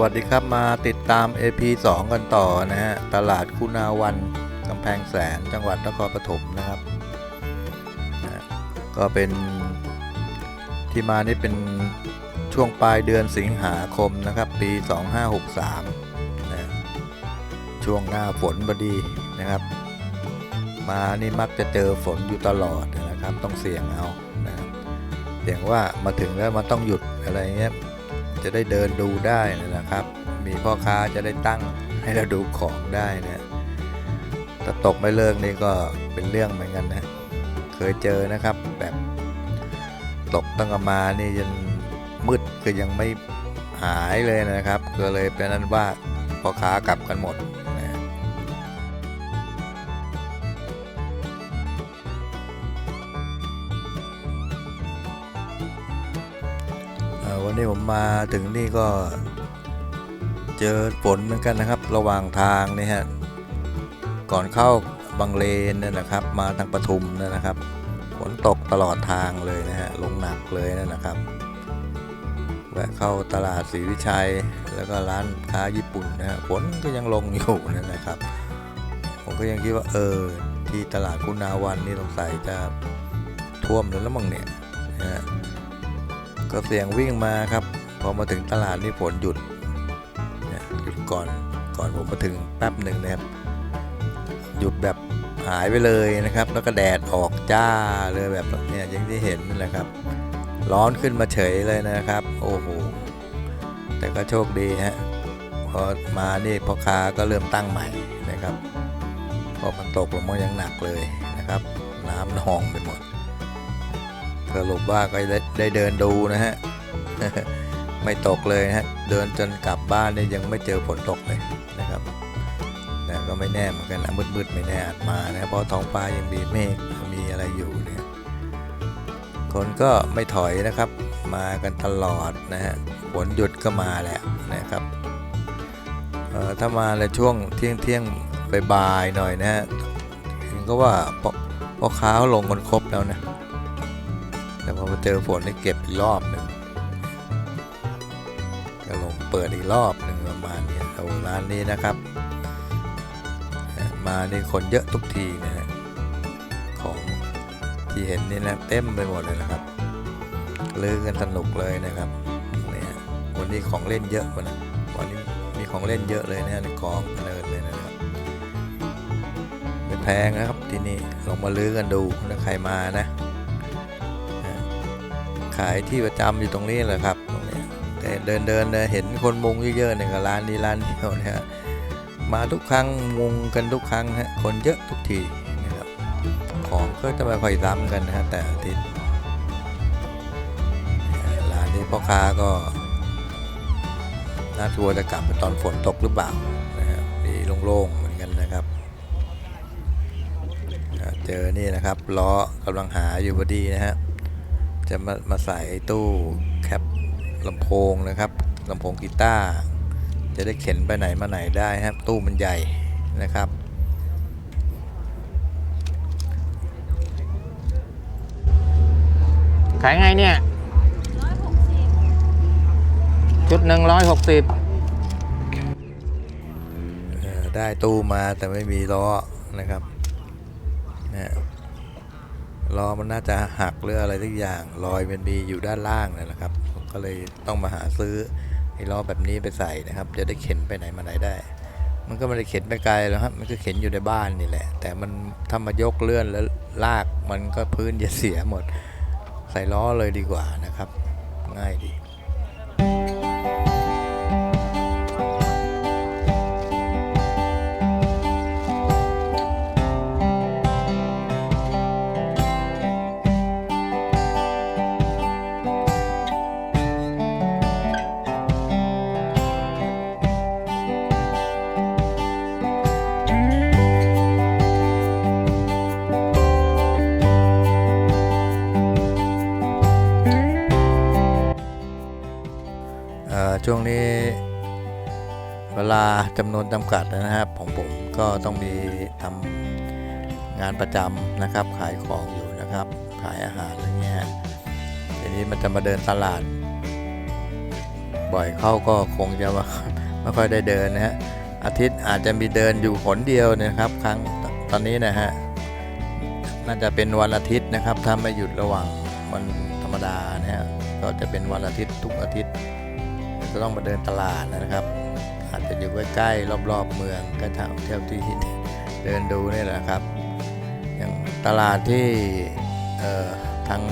วัสดีครับมาติดตาม AP 2 กันต่อนะฮะตลาดคุณาวันกำแพงแสนจังหวัดนครปฐมนะครับนะก็เป็นที่มานี่เป็นช่วงปลายเดือนสิงหาคมนะครับ ปี 2563นะช่วงหน้าฝนพอดีนะครับ มานี่มักจะเจอฝนอยู่ตลอดนะครับ ต้องเสี่ยงเอานะเสี่ยงว่ามาถึงแล้วมันต้องหยุดอะไรเงี้ย จะได้เดินดูได้นะครับ มีพ่อค้าจะได้ตั้งให้เราดูของได้นะแต่ตกไม่เลิกนี่ก็เป็นเรื่องเหมือนกันนะ เคยเจอนะครับแบบตกตั้งมานี่ยันมืดคือยังไม่หายเลยนะครับ ก็เลยเป็นนั้นว่าพ่อค้ากลับกันหมด มาถึงนี่ก็เจอฝนเหมือนกันนะครับ ระหว่างทางนี่ฮะก่อนเข้าบางเลนนี่นะครับ มาทางปทุมเนยนะครับฝนตกตลอดทางเลยนะฮะลงหนักเลยนะครับแวะเข้าตลาดศรีวิชัย แล้วก็ร้านค้าญี่ปุ่นนะฮะฝนก็ยังลงอยู่นั่นนะครับ ผมก็ยังคิดว่าเออที่ตลาดคุณาวันนี่สงสัยจะท่วมแล้วมั้งเนี่ยนะฮะก็เสียงวิ่งมาครับ พอมาถึงตลาดนี่ฝนหยุดหยุดก่อนก่อนผมมาถึงแป๊บหนึ่งนะครับ หยุดแบบหายไปเลยนะครับ แล้วก็แดดออกจ้าเลยแบบเนี่ยอย่างที่เห็นนั่แหละครับ ร้อนขึ้นมาเฉยเลยนะครับ โอ้โหแต่ก็โชคดีฮะพอมานี่พ่อค้าก็เริ่มตั้งใหม่นะครับพอมันตกลงมายังหนักเลยนะครับ น้ำนองไปหมดสรุปว่าก็ได้ได้เดินดูนะฮะ ไม่ตกเลยนะฮะเดินจนกลับบ้านเนี่ยยังไม่เจอฝนตกเลยนะครับแต่ก็ไม่แน่เหมือนกันนะมืดๆไม่แน่อาจมานะเพราะท้องฟ้ายังมีเมฆมีอะไรอยู่เนี่ยคนก็ไม่ถอยนะครับมากันตลอดนะฮะฝนหยุดก็มาแหละนะครับเอ่อถ้ามาในช่วงเที่ยงเที่ยงๆบ่ายหน่อยนะฮะเห็นก็ว่าพอพอค้าเขาลงกันครบแล้วนะแต่พอมาเจอฝนนี่เก็บอีกรอบหนึ่ง เปิดอีกรอบหนึ่งประมาณนี้โอ้ร้านนี้นะครับ มาในคนเยอะทุกทีนะฮะของที่เห็นนี่นะเต็มไปหมดเลยนะครับลือกันสนุกเลยนะครับเนี่ยวันนี้ของเล่นเยอะกว่านะวันนี้มีของเล่นเยอะเลยนะในกองเนินเลยนะครับไม่แพงนะครับที่นี่ลองมาลื้อกันดูถ้าใครมานะขายที่ประจำอยู่ตรงนี้แหละครับตรงนี้แต่เดินเดินเห็น คนมุงเยอะๆเนี่ยก็ร้านนี้ร้านเดียวนี่ยมาทุกครั้งมุงกันทุกครั้งฮะคนเยอะทุกทีนะครับของก็จะไม่ค่อยซ้ำกันนะฮะแต่อาทิตย์ร้านนี้พ่อค้าก็น่ากลัวจะกลับไปตอนฝนตกหรือเปล่านะครับดีโล่งๆเหมือนกันนะครับเจอนี่นะครับล้อกำลังหาอยู่พอดีนะฮะจะมามาใส่ตู้แคปลำโพงนะครับ ลำโพงกีตาร์จะได้เข็นไปไหนมาไหนได้ครับ ตู้มันใหญ่นะครับ ขายไงเนี่ยชุดหนึ่งร้อยหกสิบได้ตู้มาแต่ไม่มีล้อนะครับนะล้อมันน่าจะหักหรืออะไรทุกอย่างรอยมันมีอยู่ด้านล่างนั่นแหละครับ ก็เลยต้องมาหาซื้อ ไอ้ล้อแบบนี้ไปใส่นะครับ จะได้เข็นไปไหนมาไหนได้ มันก็ไม่ได้เข็นไปไกลแล้วครับ มันก็เข็นอยู่ในบ้านนี่แหละ แต่มันถ้ามายกเลื่อนแล้วลากมันก็พื้นจะเสียหมด ใส่ล้อเลยดีกว่านะครับ ง่ายดี จำนวนจำกัดนะครับของผมก็ต้องมีทำงานประจำนะครับ ขายของอยู่นะครับ ขายอาหารอะไรเงี้ยทีนี้มันจะมาเดินตลาด บ่อยเข้าก็คงจะไม่ไม่ค่อยได้เดินนะฮะอาทิตย์อาจจะมีเดินอยู่หนเดียวนะครับ ครั้งตอนนี้นะฮะน่าจะเป็นวันอาทิตย์นะครับ ถ้าไม่หยุดระหว่างวันธรรมดานะฮะก็จะเป็นวันอาทิตย์ทุกอาทิตย์ จะต้องมาเดินตลาดนะครับ อาจจะอยู่ใกล้ๆรอบๆเมืองก็เท่าเท่าที่เดินดูนี่แหละครับ อย่างตลาดที่ทาง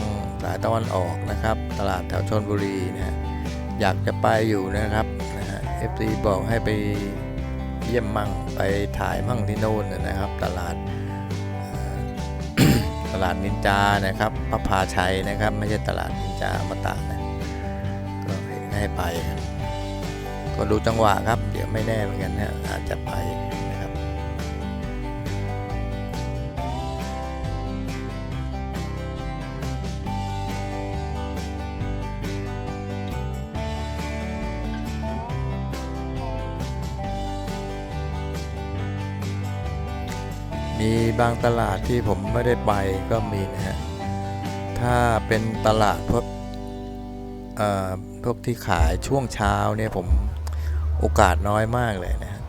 สายตะวันออกนะครับ ตลาดแถวชนบุรีเนี่ยอยากจะไปอยู่นะครับนะฮะเอฟซีบอกให้ไปเยี่ยมมั่งไปถ่ายมั่งที่โน่นนะครับ ตลาดตลาดนินจานะครับพระพาชัยนะครับ ไม่ใช่ตลาดนินจามาตะนะก็ให้ไป ก็ดูจังหวะครับ เดี๋ยวไม่แน่เหมือนกันนะอาจจะไปนะครับ มีบางตลาดที่ผมไม่ได้ไปก็มีนะฮะ ถ้าเป็นตลาดพวกเอ่อพวกที่ขายช่วงเช้าเนี่ยผม โอกาสน้อยมากเลยนะ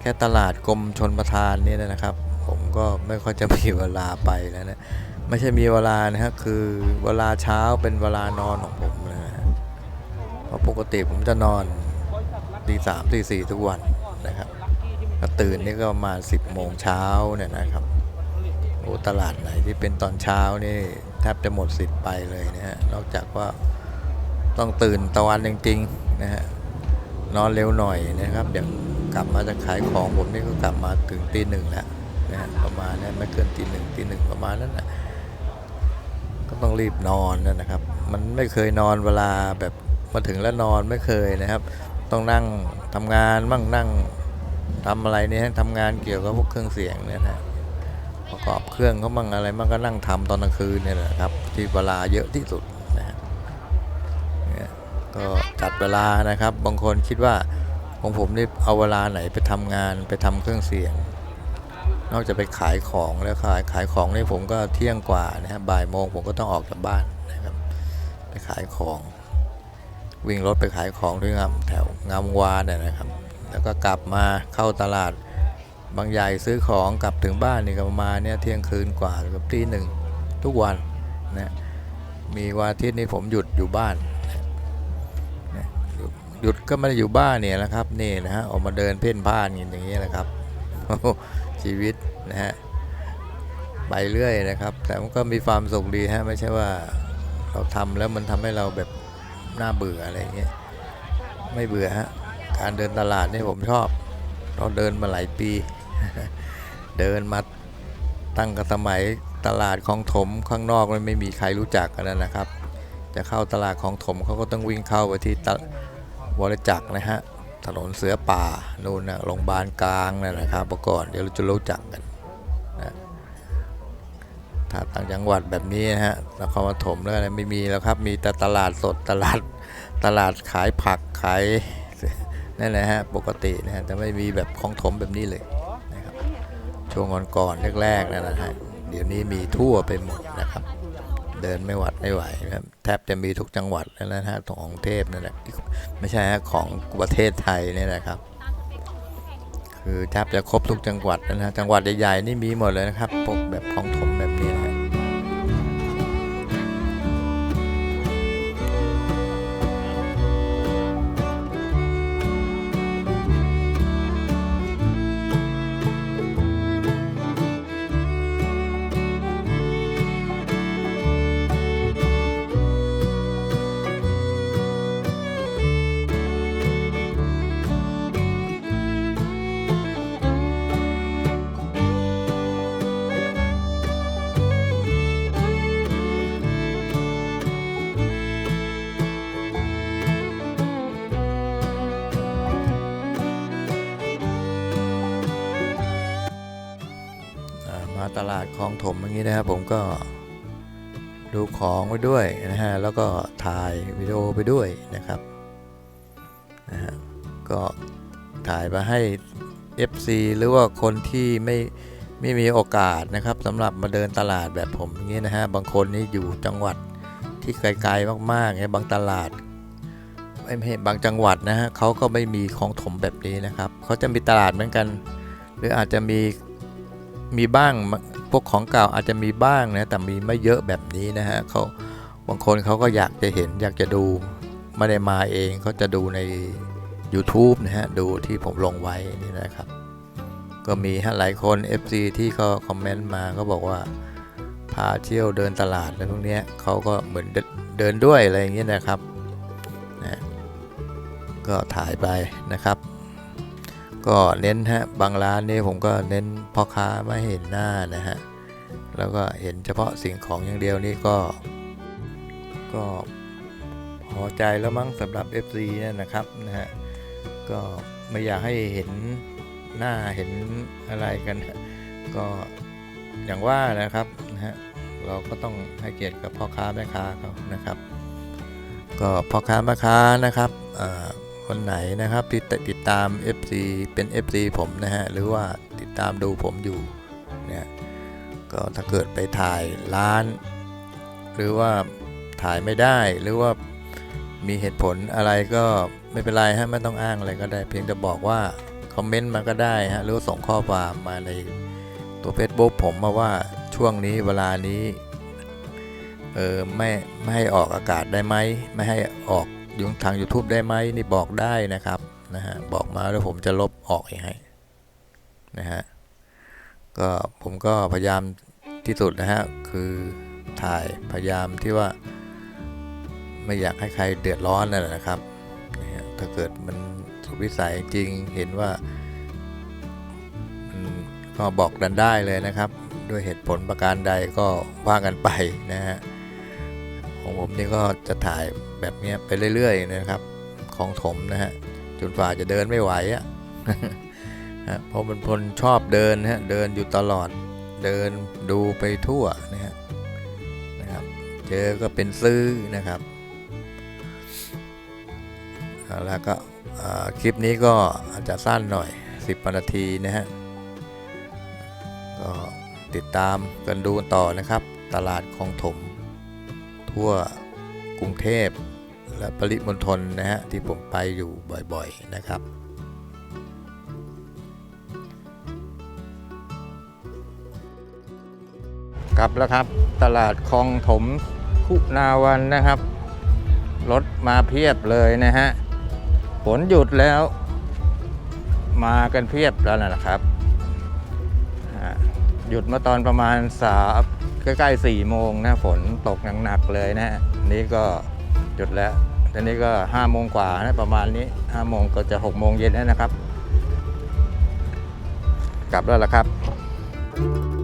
แค่ตลาดกรมชนประทานนี่นะครับ ผมก็ไม่ค่อยจะมีเวลาไปแล้วนะไม่ใช่มีเวลานะฮะคือเวลาเช้าเป็นเวลานอนของผมนะฮะเพราะปกติผมจะนอนตีสามตีสี่ทุกวันนะครับก็ตื่นนี่ก็ประมาณ10โมงเช้าเนี่ยนะครับโอ้ตลาดไหนที่เป็นตอนเช้านี่แทบจะหมดสิทธิ์ไปเลยนะฮะนอกจากว่าต้องตื่นตะวันจริงๆนะฮะ นอนเร็วหน่อยนะครับอย่างกลับมาจะขายของผมนี่ก็กลับมาถึงตีหนึ่งแล้วนะประมาณนี้ไม่เกินตีหนึ่งตีหนึ่งประมาณนั้นนะก็ต้องรีบนอนนะครับ มันไม่เคยนอนเวลาแบบมาถึงแล้วนอนไม่เคยนะครับ ต้องนั่งทำงานมั่งนั่งทำอะไรเนี่ยทำงานเกี่ยวกับพวกเครื่องเสียงเนี่ยนะประกอบเครื่องเขาบ้างอะไรบ้างก็นั่งทำตอนกลางคืนเนี่ยแหละครับ ที่เวลาเยอะที่สุด ก็จัดเวลานะครับ บางคนคิดว่าของผมนี่เอาเวลาไหนไปทำงานไปทำเครื่องเสียง นอกจากไปขายของแล้วขายขายของนี่ผมก็เที่ยงกว่านะฮะบ่ายโมงผมก็ต้องออกจากบ้านนะครับ ไปขายของ วิ่งรถไปขายของด้วยงามแถวงามวานเนี่ยนะครับ แล้วก็กลับมาเข้าตลาดบางใหญ่ซื้อของกลับถึงบ้านนี่ก็ประมาณเนี่ยเที่ยงคืนกว่ากับตีหนึ่งทุกวันนะมีวันอาทิตย์นี้ผมหยุดอยู่บ้าน หยุดก็ไม่ได้อยู่บ้านเนี่ยนะครับนี่นะฮะออกมาเดินเพ่นพ่านอย่างนี้นะครับชีวิตนะฮะไปเรื่อยนะครับ แต่มันก็มีความสุขดีฮะไม่ใช่ว่าเราทำแล้วมันทำให้เราแบบน่าเบื่ออะไรอย่างเงี้ยไม่เบื่อฮะการเดินตลาดนี่ผมชอบ เราเดินมาหลายปี เดินมาตั้งแต่สมัยตลาดของถมข้างนอกมันไม่มีใครรู้จักกันนะครับ จะเข้าตลาดของถมเขาก็ต้องวิ่งเข้าไปที่ตะ วรจักรนะฮะถนนเสือป่านู่นนะโรงพยาบาลกลางนั่นนะครับเมื่อก่อนเดี๋ยวเราจะรู้จักกันนะถ้าต่างจังหวัดแบบนี้นะฮะนครปฐมแล้วอะไรไม่มีแล้วครับ มีแต่ตลาดสดตลาดตลาดขายผักขายนั่นแหละฮะปกตินะฮะแต่ไม่มีแบบของถมแบบนี้เลยนะครับช่วงก่อนๆแรกๆนั่นนะฮะเดี๋ยวนี้มีทั่วไปหมดนะครับ เดินไม่หวัดไม่ไหวนะครับแทบจะมีทุกจังหวัดแล้วนะฮะของกรุงเทพนั่นแหละ ไม่ใช่ฮะของประเทศไทยเนี่ยนะครับ คือแทบจะครบทุกจังหวัดแล้วนะฮะจังหวัดใหญ่ๆนี่มีหมดเลยนะครับพวกแบบของถมแบบนี้ ตลาดคลองถมอย่างนี้นะครับ ผมก็ดูของไปด้วยนะฮะแล้วก็ถ่ายวิดีโอไปด้วยนะครับนะฮะก็ถ่ายมาให้ FC หรือว่าคนที่ไม่ไม่มีโอกาสนะครับสำหรับมาเดินตลาดแบบผมอย่างนี้นะฮะบางคนนี่อยู่จังหวัดที่ไกลๆมากๆเนี่ยบางตลาดไม่ไม่บางจังหวัดนะฮะเขาก็ไม่มีของถมแบบนี้นะครับเขาจะมีตลาดเหมือนกัน หรืออาจจะมีมีบ้าง พวกของเก่าอาจจะมีบ้างนะแต่มีไม่เยอะแบบนี้นะฮะเขาบางคนเขาก็อยากจะเห็นอยากจะดูไม่ได้มาเองเขาจะดูใน YouTube นะฮะดูที่ผมลงไว้นี่นะครับ ก็มีฮะหลายคน FC ที่เขาคอมเมนต์มาก็บอกว่าพาเที่ยวเดินตลาดอะไรพวกเนี้ยเขาก็เหมือนเดินเดินด้วยอะไรอย่างเงี้ยนะครับนะก็ถ่ายไปนะครับ ก็เน้นฮะบางร้านนี่ผมก็เน้นพ่อค้าไม่เห็นหน้านะฮะแล้วก็เห็นเฉพาะสิ่งของอย่างเดียวนี่ก็ ก็พอใจแล้วมั้งสำหรับ FC เนี่ยนะครับนะฮะก็ไม่อยากให้เห็นหน้าเห็นอะไรกัน ก็อย่างว่านะครับนะฮะเราก็ต้องให้เกียรติกับพ่อค้าแม่ค้าเขานะครับ ก็พ่อค้าแม่ค้านะครับอ่า คนไหนนะครับที่ติดตาม FC เป็น FC ผมนะฮะหรือว่าติดตามดูผมอยู่เนี่ยก็ถ้าเกิดไปถ่ายร้าน หรือว่าถ่ายไม่ได้หรือว่ามีเหตุผลอะไรก็ไม่เป็นไรฮะไม่ต้องอ้างอะไรก็ได้ เพียงแต่บอกว่าคอมเมนต์มาก็ได้ฮะหรือส่งข้อความมาในตัว Facebook ผมมาว่าช่วงนี้เวลานี้เออไม่ไม่ให้ออกอากาศได้ไหมไม่ให้ออก ยุงทาง YouTube ได้ไหมนี่บอกได้นะครับนะฮะบอกมาแล้วผมจะลบออกให้นะฮะก็ผมก็พยายามที่สุดนะฮะคือถ่ายพยายามที่ว่า ไม่อยากให้ใครเดือดร้อนนั่นแหละนะครับถ้าเกิดมันสุดวิสัยจริงเห็นว่ามันก็บอกดันได้เลยนะครับ ด้วยเหตุผลประการใดก็ว่ากันไปนะฮะของผมนี่ก็จะถ่าย แบบนี้ไปเรื่อยๆนะครับของถมนะฮะจนฝ่าจะเดินไม่ไหวอะฮะเพราะมันคนชอบเดินฮะเดินอยู่ตลอดเดินดูไปทั่วนะฮะนะครับ เจอก็เป็นซื้อนะครับแล้วก็คลิปนี้ก็อาจจะสั้นหน่อย 10 นาทีนะฮะก็ติดตามกันดูต่อนะครับ ตลาดคลองถม ทั่วกรุงเทพ และปริมณฑลนะฮะที่ผมไปอยู่บ่อยๆนะครับ กลับแล้วครับตลาดคลองถมคุณาวันนะครับ รถมาเพียบเลยนะฮะฝนหยุดแล้ว มากันเพียบแล้วนะครับหยุดมาตอนประมาณสามใกล้ๆสี่โมงนะฝนตกหนักๆเลยนะฮะนี่ก็หยุดแล้ว ตอนนี้ก็ห้าโมงกว่านะประมาณนี้ห้าโมงก็จะหกโมงเย็นแล้วนะครับ กลับแล้วล่ะครับ